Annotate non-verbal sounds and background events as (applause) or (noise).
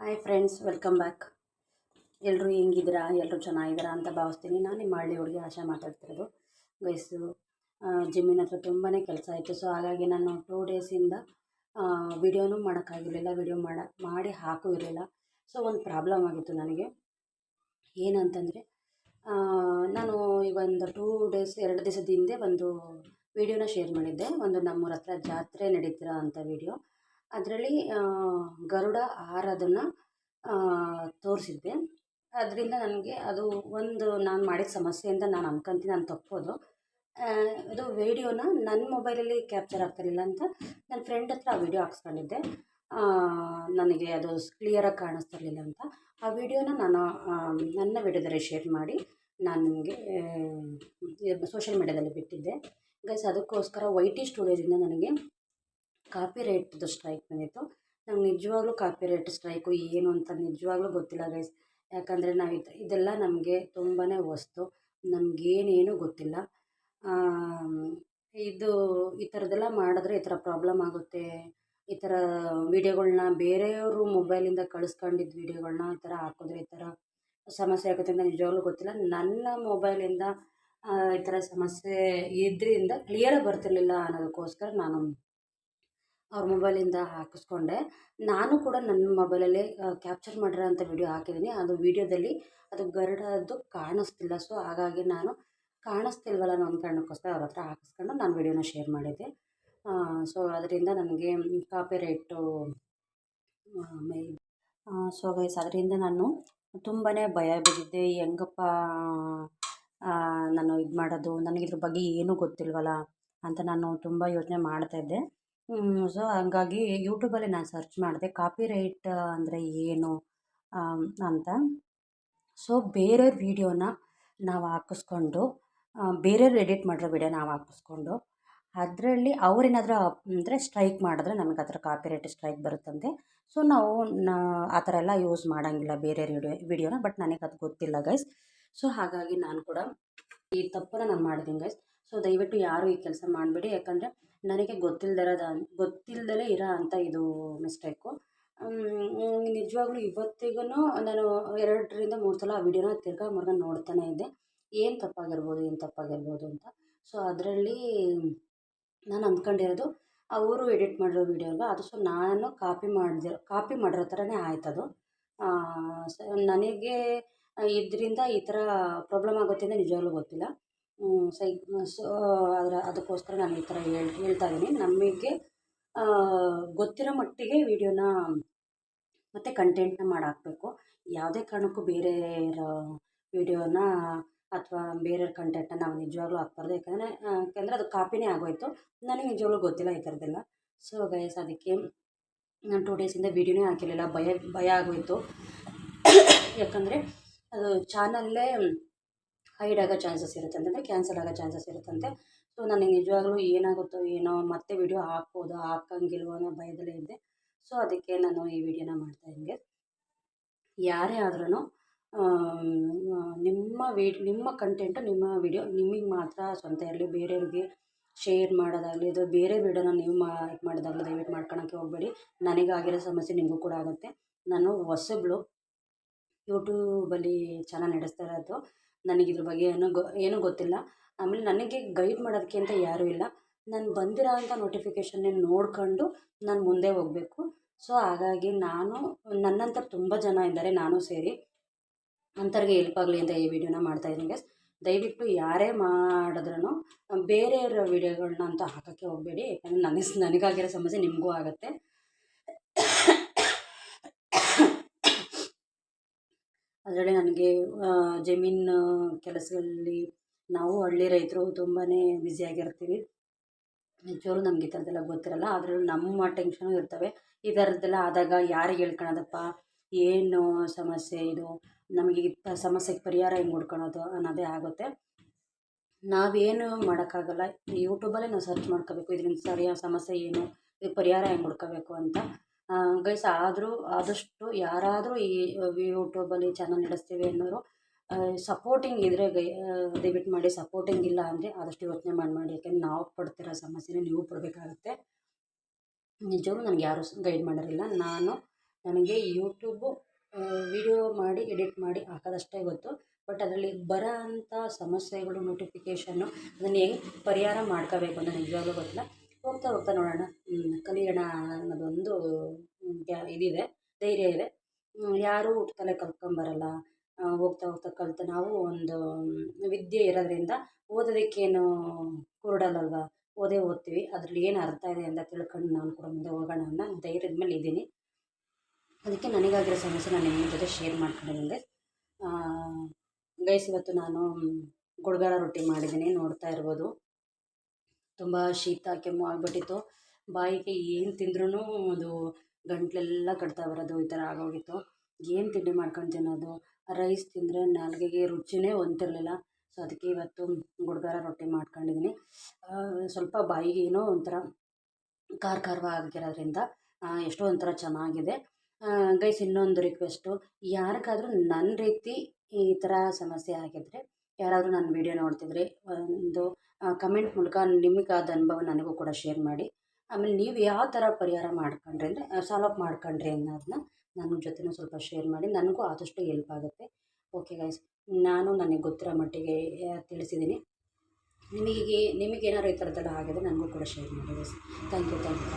Hi friends welcome back ಎಲ್ಲರೂ ಹೆಂಗಿದ್ದೀರಾ? ಎಲ್ಲರೂ ಚೆನ್ನಾಗಿದ್ದೀರಾ ಅಂತ ಭಾವಿಸ್ತೀನಿ. ನಾನು ನಿಮ್ಮ ಹಳ್ಳಿ ಹುಡುಗಿ ಆಶಾ ಮಾತಾಡ್ತಿರೋದು. ವಯಸ್ಸು ಜಿಮ್ಮಿನ ಹತ್ರ ತುಂಬಾ ಕೆಲಸ ಇತ್ತು. ಸೊ ಹಾಗಾಗಿ ನಾನು ಟೂ ಡೇಸಿಂದ ವಿಡಿಯೋನೂ ಮಾಡೋಕ್ಕಾಗಿರಲಿಲ್ಲ ವಿಡಿಯೋ ಮಾಡ, ಮಾಡಿ ಹಾಕೂ ಇರಲಿಲ್ಲ. ಸೊ ಒಂದು ಪ್ರಾಬ್ಲಮ್ ಆಗಿತ್ತು ನನಗೆ. ಏನಂತಂದರೆ ನಾನು ಈಗ ಒಂದು ಟೂ ಡೇಸ್ ಎರಡು ದಿವಸದ ಹಿಂದೆ ಒಂದು ವಿಡಿಯೋನ ಶೇರ್ ಮಾಡಿದ್ದೆ. ಒಂದು ನಮ್ಮೂರ ಹತ್ರ ಜಾತ್ರೆ ನಡೀತಿರೋ ಅಂಥ ವಿಡಿಯೋ ಅದರಲ್ಲಿ ಗರುಡ ಹಾರೋದನ್ನು ತೋರಿಸಿದ್ದೆ. ಅದರಿಂದ ನನಗೆ ಅದು ಒಂದು ನಾನು ಮಾಡಿದ ಸಮಸ್ಯೆ ಅಂತ ನಾನು ಅನ್ಕೊಂತೀನಿ ನಾನು ತಪ್ಪೋದು. ಅದು ವೀಡಿಯೋನ ನನ್ನ ಮೊಬೈಲಲ್ಲಿ ಕ್ಯಾಪ್ಚರ್ ಆಗ್ತಿರಲಿಲ್ಲ ಅಂತ ನನ್ನ ಫ್ರೆಂಡ್ ಹತ್ರ ಆ ವಿಡಿಯೋ ಹಾಕ್ಸ್ಕೊಂಡಿದ್ದೆ. ನನಗೆ ಅದು ಕ್ಲಿಯರಾಗಿ ಕಾಣಿಸ್ತಿರ್ಲಿಲ್ಲ ಅಂತ. ಆ ವಿಡಿಯೋನ ನಾನು ನನ್ನ ವಿಡಿಯೋದಲ್ಲಿ ಶೇರ್ ಮಾಡಿ ನಾನು ನಿಮಗೆ ಸೋಷಿಯಲ್ ಮೀಡ್ಯಾದಲ್ಲಿ ಬಿಟ್ಟಿದ್ದೆ. ಗೈಸ್, ಅದಕ್ಕೋಸ್ಕರ ವೈ ಟಿ ಸ್ಟುಡಿಯೋದಿಂದ ನನಗೆ ಕಾಪಿ ರೈಟ್ದು ಸ್ಟ್ರೈಕ್ ಬಂದಿತ್ತು. ನಂಗೆ ನಿಜವಾಗ್ಲೂ ಕಾಪಿ ರೈಟ್ ಸ್ಟ್ರೈಕು ಏನು ಅಂತ ನಿಜವಾಗ್ಲೂ ಗೊತ್ತಿಲ್ಲ ಗೈಸ್. ಯಾಕಂದರೆ ನಾವು ಇದು, ಇದೆಲ್ಲ ನಮಗೆ ತುಂಬಾ ವಸ್ತು. ನಮಗೇನೇನು ಗೊತ್ತಿಲ್ಲ. ಇದು ಈ ಥರದ್ದೆಲ್ಲ ಮಾಡಿದ್ರೆ ಈ ಥರ ಪ್ರಾಬ್ಲಮ್ ಆಗುತ್ತೆ. ಈ ಥರ ವೀಡಿಯೋಗಳನ್ನ ಬೇರೆಯವರು ಮೊಬೈಲಿಂದ ಕಳಿಸ್ಕೊಂಡಿದ್ದ ವೀಡಿಯೋಗಳನ್ನ ಈ ಥರ ಹಾಕಿದ್ರೆ ಈ ಥರ ಸಮಸ್ಯೆ ಆಗುತ್ತೆ ಅಂತ ನಿಜವಾಗ್ಲೂ ಗೊತ್ತಿಲ್ಲ. ನನ್ನ ಮೊಬೈಲಿಂದ ಈ ಥರ ಸಮಸ್ಯೆ ಇದರಿಂದ ಕ್ಲಿಯರಾಗಿ ಬರ್ತಿರ್ಲಿಲ್ಲ ಅನ್ನೋದಕ್ಕೋಸ್ಕರ ನಾನು ಅವ್ರ ಮೊಬೈಲಿಂದ ಹಾಕಿಸ್ಕೊಂಡೆ. ನಾನು ಕೂಡ ನನ್ನ ಮೊಬೈಲಲ್ಲೇ ಕ್ಯಾಪ್ಚರ್ ಮಾಡಿರೋಂಥ ವೀಡಿಯೋ ಹಾಕಿದ್ದೀನಿ ಅದು ವೀಡಿಯೋದಲ್ಲಿ ಅದು ಗರಡದ್ದು ಕಾಣಿಸ್ತಿಲ್ಲ. ಸೊ, ಹಾಗಾಗಿ ನಾನು ಕಾಣಿಸ್ತಿಲ್ವಲ್ಲ ಅನ್ನೋ ಒಂದು ಕಾರಣಕ್ಕೋಸ್ಕರ ಅವ್ರ ಹತ್ರ ಹಾಕಿಸ್ಕೊಂಡು ನಾನು ವೀಡಿಯೋನ ಶೇರ್ ಮಾಡಿದ್ದೆ. ಸೊ, ಅದರಿಂದ ನನಗೆ ಕಾಪಿ ರೈಟು ಮೇ ಸೊ ಗೈಸ್ ಅದರಿಂದ ನಾನು ತುಂಬಾ ಭಯ ಬಿದ್ದಿದ್ದೆ. ಹೆಂಗಪ್ಪ ನಾನು ಇದು ಮಾಡೋದು? ನನಗೆ ಇದ್ರ ಬಗ್ಗೆ ಏನೂ ಗೊತ್ತಿಲ್ವಲ್ಲ ಅಂತ ನಾನು ತುಂಬ ಯೋಚನೆ ಮಾಡ್ತಾಯಿದ್ದೆ ಸೊ ಹಂಗಾಗಿ ಯೂಟ್ಯೂಬಲ್ಲಿ ನಾನು ಸರ್ಚ್ ಮಾಡಿದೆ ಕಾಪಿ ರೈಟ್ ಅಂದರೆ ಏನು ಅಂತ. ಸೊ ಬೇರೆಯವ್ರ ವೀಡಿಯೋನ ನಾವು ಹಾಕಿಸ್ಕೊಂಡು ಬೇರೆಯವ್ರು ಎಡಿಟ್ ಮಾಡಿರೋ ವೀಡಿಯೋ ನಾವು ಹಾಕಿಸ್ಕೊಂಡು, ಅದರಲ್ಲಿ ಅವ್ರೇನಾದರೂ, ಅಂದರೆ ಸ್ಟ್ರೈಕ್ ಮಾಡಿದ್ರೆ ನಮಗೆ ಆ ಥರ ಕಾಪಿ ರೈಟ್ ಸ್ಟ್ರೈಕ್ ಬರುತ್ತಂತೆ. ಸೊ ನಾವು ಆ ಥರ ಎಲ್ಲ ಯೂಸ್ ಮಾಡೋಂಗಿಲ್ಲ ಬೇರೆ ವಿಡಿಯೋ ವಿಡಿಯೋನ ಬಟ್ ನನಗೆ ಅದು ಗೊತ್ತಿಲ್ಲ ಗೈಸ್ ಸೊ ಹಾಗಾಗಿ ನಾನು ಕೂಡ ಈ ತಪ್ಪನ್ನು ನಾನು ಮಾಡಿದ್ದೀನಿ ಗೈಸ್ ಸೊ ದಯವಿಟ್ಟು ಯಾರೂ ಈ ಕೆಲಸ ಮಾಡಬೇಡಿ, ಯಾಕಂದರೆ ನನಗೆ ಗೊತ್ತಿಲ್ದಿರೋದು ಗೊತ್ತಿಲ್ಲದೇ ಇರೋ ಅಂಥ ಇದು ಮಿಸ್ಟೇಕು ನಿಜವಾಗ್ಲೂ ಇವತ್ತಿಗೂ ನಾನು ಎರಡರಿಂದ ಮೂರು ಸಲ ಆ ವಿಡಿಯೋನ ತಿರ್ಗಾ ಮರ್ಗ ನೋಡ್ತಾನೇ ಇದ್ದೆ. ಏನು ತಪ್ಪಾಗಿರ್ಬೋದು ಏನು ತಪ್ಪಾಗಿರ್ಬೋದು ಅಂತ. ಸೊ ಅದರಲ್ಲಿ ನಾನು ಅಂದ್ಕೊಂಡಿರೋದು ಅವರು ಎಡಿಟ್ ಮಾಡಿರೋ ವಿಡಿಯೋ ಅಲ್ವಾ? ಅದು ಸೊ ನಾನು ಕಾಪಿ ಮಾಡಿದಿರೋ ಕಾಪಿ ಮಾಡಿರೋ ಥರನೇ ಆಯ್ತದು. ನನಗೆ ಇದರಿಂದ ಈ ಥರ ಪ್ರಾಬ್ಲಮ್ ಆಗುತ್ತೆ ಅಂತ ನಿಜವಾಗ್ಲೂ ಗೊತ್ತಿಲ್ಲ. ಸೊ ಸೊ, ಅದರ ಅದಕ್ಕೋಸ್ಕರ ನಾನು ಈ ಥರ ಹೇಳ್, ಹೇಳ್ತಾ ಇದ್ದೀನಿ. ನಮಗೆ ಗೊತ್ತಿರೋ ಮಟ್ಟಿಗೆ ವೀಡಿಯೋನ ಮತ್ತು ಕಂಟೆಂಟ್ನ ಮಾಡಾಕಬೇಕು. ಯಾವುದೇ ಕಾರಣಕ್ಕೂ ಬೇರೆ ವೀಡಿಯೋನ ಅಥವಾ ಬೇರೆಯವ್ರ ಕಂಟೆಂಟ್ನ ನಾವು ನಿಜವಾಗ್ಲೂ ಹಾಕ್ಬಾರ್ದು. ಯಾಕಂದರೆ ಯಾಕಂದರೆ ಅದು ಕಾಪಿನೇ ಆಗೋಯಿತು. ನನಗೆ ನಿಜವಾಗ್ಲೂ ಗೊತ್ತಿಲ್ಲ ಈ ಥರದ್ದೆಲ್ಲ. ಸೊ ಗೈಸ್ ಅದಕ್ಕೆ ನಾನು ಟೂ ಡೇಸಿಂದ ವೀಡಿಯೋನೇ ಹಾಕಿರಲಿಲ್ಲ. ಭಯ ಭಯ ಆಗೋಯಿತು. (coughs) ಯಾಕಂದರೆ, ಅದು ಚಾನಲ್ಲೇ ಹೈಡ್ ಆಗೋ ಚಾನ್ಸಸ್ ಇರುತ್ತೆ ಅಂತಂದರೆ ಕ್ಯಾನ್ಸಲ್ ಆಗೋ ಚಾನ್ಸಸ್ ಇರುತ್ತಂತೆ. ಸೊ ನನಗೆ ನಿಜವಾಗ್ಲೂ ಏನಾಗುತ್ತೋ ಏನೋ ಮತ್ತೆ ವಿಡಿಯೋ ಹಾಕ್ಬೋದಾ, ಹಾಕಂಗಿಲ್ವೋ ಅನ್ನೋ ಭಯದಲ್ಲೇ ಇದ್ದೆ. ಸೊ ಅದಕ್ಕೆ ನಾನು ಈ ವಿಡಿಯೋನ ಮಾಡ್ತಾ ಇದ್ದೆ ಯಾರೇ ಆದ್ರೂ ನಿಮ್ಮ ವಿಡ್ ನಿಮ್ಮ ಕಂಟೆಂಟು ನಿಮ್ಮ ವಿಡಿಯೋ ನಿಮಗೆ ಮಾತ್ರ ಸ್ವಂತ ಇರಲಿ, ಬೇರೆಯವ್ರಿಗೆ ಶೇರ್ ಮಾಡೋದಾಗಲಿ, ಇದು ಬೇರೆ ವಿಡಿಯೋನ ನೀವು ಮಾ, ಇದು ಮಾಡೋದಾಗಲಿ ದಯವಿಟ್ಟು ಮಾಡ್ಕೊಳಕ್ಕೆ ಹೋಗಬೇಡಿ. ನನಗಾಗಿರೋ ಸಮಸ್ಯೆ ನಿಮಗೂ ಕೂಡ ಆಗುತ್ತೆ. ನಾನು ಹೊಸಬ್ಳು ಯೂಟ್ಯೂಬಲ್ಲಿ ಚಾನಲ್ ನಡೆಸ್ತಾ ಇರೋದು. ನನಗೆ ಇದ್ರ ಬಗ್ಗೆ ಏನೂ ಗೊ, ಏನೂ ಗೊತ್ತಿಲ್ಲ. ಆಮೇಲೆ ನನಗೆ ಗೈಡ್ ಮಾಡೋದಕ್ಕೆ ಅಂತ ಯಾರೂ ಇಲ್ಲ. ನಾನು ಬಂದಿರೋ ಅಂಥ ನೋಟಿಫಿಕೇಷನ್ನೇ ನೋಡ್ಕೊಂಡು ನಾನು ಮುಂದೆ ಹೋಗಬೇಕು. ಸೊ ಹಾಗಾಗಿ ನಾನು ನನ್ನಂಥ ತುಂಬ ಜನ ಇದ್ದಾರೆ, ನಾನು ಸೇರಿ. ಅಂಥವ್ರಿಗೆ ಹೆಲ್ಪ್ ಆಗಲಿ ಅಂತ ಈ ವಿಡಿಯೋನ ಮಾಡ್ತಾಯಿದ್ದೀನಿ ಗೈಸ್ ದಯವಿಟ್ಟು ಯಾರೇ ಮಾಡಿದ್ರೂ ಬೇರೆಯವರ ವಿಡಿಯೋಗಳನ್ನ ಅಂತೂ ಹಾಕೋಕ್ಕೆ ಹೋಗಬೇಡಿ. ಯಾಕಂದರೆ ನನಗೆ ನನಗಾಗಿರೋ ಸಮಸ್ಯೆ ನಿಮಗೂ ಆಗುತ್ತೆ. ಅದರಲ್ಲಿ ನನಗೆ ಜಮೀನು ಕೆಲಸಗಳಲ್ಲಿ ನಾವು ಹಳ್ಳಿ ರೈತರು ತುಂಬಾ ಬ್ಯುಸಿಯಾಗಿರ್ತೀವಿ ನಿಜವಾಗ್ಲೂ ನಮ್ಗೆ ಈ ಥರದ್ದೆಲ್ಲ ಗೊತ್ತಿರಲ್ಲ ಅದರಲ್ಲೂ ನಮ್ಮ ಟೆನ್ಷನು ಇರ್ತವೆ. ಈ ಥರದ್ದೆಲ್ಲ ಆದಾಗ ಯಾರಿಗೆ ಹೇಳ್ಕೊಳೋದಪ್ಪ? ಏನು ಸಮಸ್ಯೆ ಇದು? ನಮಗೆ ಈ ಸಮಸ್ಯೆಗೆ ಪರಿಹಾರ ಹೆಂಗೆ ಹುಡ್ಕೊಳೋದು ಅನ್ನೋದೇ ಆಗುತ್ತೆ. ನಾವೇನು ಮಾಡೋಕ್ಕಾಗಲ್ಲ. ಯೂಟ್ಯೂಬಲ್ಲೇ ನಾವು ಸರ್ಚ್ ಮಾಡ್ಕೋಬೇಕು. ಇದರಿಂದ ಸರಿಯಾದ ಸಮಸ್ಯೆ ಏನು? ಇದಕ್ಕೆ ಪರಿಹಾರ ಹೆಂಗೆ ಹುಡ್ಕೋಬೇಕು ಅಂತ. ಗೈಸ್ ಆದರೂ, ಆದಷ್ಟು ಯಾರಾದರೂ ಈ ಯೂಟ್ಯೂಬಲ್ಲಿ ಚಾನಲ್ ನಡೆಸ್ತೀವಿ ಅನ್ನೋರು ಸಪೋರ್ಟಿಂಗ್ ಇದ್ದರೆ ಗೈ ದಯವಿಟ್ಟು ಮಾಡಿ ಸಪೋರ್ಟಿಂಗ್ ಇಲ್ಲ ಅಂದರೆ ಆದಷ್ಟು ಯೋಚನೆ ಮಾಡಿ ಮಾಡಿ. ಯಾಕೆಂದ್ರೆ ನಾವು ಪಡ್ತಿರೋ ಸಮಸ್ಯೆನ ನೀವು ಪಡಬೇಕಾಗುತ್ತೆ. ನಿಜವಾಗ್ಲೂ ನನಗೆ ಯಾರು ಗೈಡ್ ಮಾಡಿರಲಿಲ್ಲ ನಾನು, ನನಗೆ ಯೂಟ್ಯೂಬು ವಿಡಿಯೋ ಮಾಡಿ ಎಡಿಟ್ ಮಾಡಿ ಹಾಕೋದಷ್ಟೇ ಗೊತ್ತು. ಬಟ್ ಅದರಲ್ಲಿ ಬರೋ ಅಂಥ ಸಮಸ್ಯೆಗಳು ನೋಟಿಫಿಕೇಷನ್ನು ಅದನ್ನು ಹೆಂಗೆ ಪರಿಹಾರ ಮಾಡ್ಕೋಬೇಕು ಅಂತ ನಿಜವಾಗ್ಲೂ ಗೊತ್ತಿಲ್ಲ. ಹೋಗ್ತಾ ಹೋಗ್ತಾ ನೋಡೋಣ. ಕಲಿಯೋಣ ಅನ್ನೋದೊಂದು ಇದಿದೆ, ಧೈರ್ಯ ಇದೆ. ಯಾರೂ ಹುಟ್ತಲೇ ಕಲ್ತ್ಕೊಂಬರಲ್ಲ ಹೋಗ್ತಾ ಹೋಗ್ತಾ ಕಲಿತು ನಾವು ಒಂದು ವಿದ್ಯೆ ಇರೋದ್ರಿಂದ ಓದೋದಕ್ಕೇನು ಕುರುಡಲ್ಲಲ್ವ? ಓದೇ ಓದ್ತೀವಿ. ಅದ್ರಲ್ಲಿ ಏನು ಅರ್ಥ ಇದೆ ಅಂತ ತಿಳ್ಕೊಂಡು ನಾನು ಕೂಡ ಮುಂದೆ ಹೋಗೋಣ ಅನ್ನ ಧೈರ್ಯದ ಮೇಲೆ ಇದ್ದೀನಿ. ಅದಕ್ಕೆ ನನಗಾಗಿರೋ ಸಮಸ್ಯೆ ನಾನು ನಿಮ್ಮ ಜೊತೆ ಶೇರ್ ಮಾಡ್ಕೊಂಡಿದ್ದೀನಿ ಗೈಸ್ ಇವತ್ತು ನಾನು ಗುಡ್ಗಾರ ರೊಟ್ಟಿ ಮಾಡಿದ್ದೀನಿ. ನೋಡ್ತಾ ಇರ್ಬೋದು. ತುಂಬ ಶೀತ, ಕೆಮ್ಮು ಆಗಿಬಿಟ್ಟಿತ್ತು. ಬಾಯಿಗೆ ಏನು ತಿಂದ್ರೂ ಅದು ಗಂಟಲೆಲ್ಲ ಕಟ್ತಾ ಬರೋದು, ಈ ಥರ ಆಗೋಗಿತ್ತು. ಏನು ತಿಂಡಿ ಮಾಡ್ಕೊಂಡು ತಿನ್ನೋದು ರೈಸ್ ತಿಂದರೆ ನಾಲ್ಗೆಗೆ ರುಚಿನೇ ಹೊಂತಿರಲಿಲ್ಲ ಸೊ, ಅದಕ್ಕೆ ಇವತ್ತು ಗುಡ್ಗಾರ ರೊಟ್ಟಿ ಮಾಡ್ಕೊಂಡಿದ್ದೀನಿ ಸ್ವಲ್ಪ ಬಾಯಿಗೆ ಏನೋ ಒಂಥರ ಖಾರ ಖಾರವಾಗಿರೋದ್ರಿಂದ ಎಷ್ಟೋ ಒಂಥರ ಚೆನ್ನಾಗಿದೆ. ಗೈಸ್ ಇನ್ನೊಂದು ರಿಕ್ವೆಸ್ಟು ಯಾರಿಗಾದ್ರೂ ನನ್ನ ರೀತಿ ಈ ಥರ ಸಮಸ್ಯೆ ಆಗಿದ್ದರೆ ಯಾರಾದರೂ ನನ್ನ ವೀಡಿಯೋ ನೋಡ್ತಿದ್ರೆ, ಒಂದು ಕಮೆಂಟ್ ಮೂಲಕ ನಿಮಗಾದ ಅನುಭವ ನನಗೂ ಕೂಡ ಶೇರ್ ಮಾಡಿ. ಆಮೇಲೆ ನೀವು ಯಾವ ಥರ ಪರಿಹಾರ ಮಾಡ್ಕೊಂಡ್ರಿ ಅಂದರೆ ಸಾಲ್ವ್ ಮಾಡ್ಕೊಂಡ್ರಿ ಅನ್ನೋದನ್ನ ನನ್ನ ಜೊತೆನೂ ಸ್ವಲ್ಪ ಶೇರ್ ಮಾಡಿ, ನನಗೂ ಆದಷ್ಟು ಹೆಲ್ಪ್ ಆಗುತ್ತೆ. ಓಕೆ ಗೈಸ್ ನಾನು ನನಗೆ ಗೊತ್ತಿರೋ ಮಟ್ಟಿಗೆ ತಿಳಿಸಿದ್ದೀನಿ ನಿಮಗೆ ನಿಮಗೇನಾದ್ರು ಈ ಥರದ್ದೆಲ್ಲ ಆಗಿದೆ ನನಗೂ ಕೂಡ ಶೇರ್ ಮಾಡಿ guys thank you thank you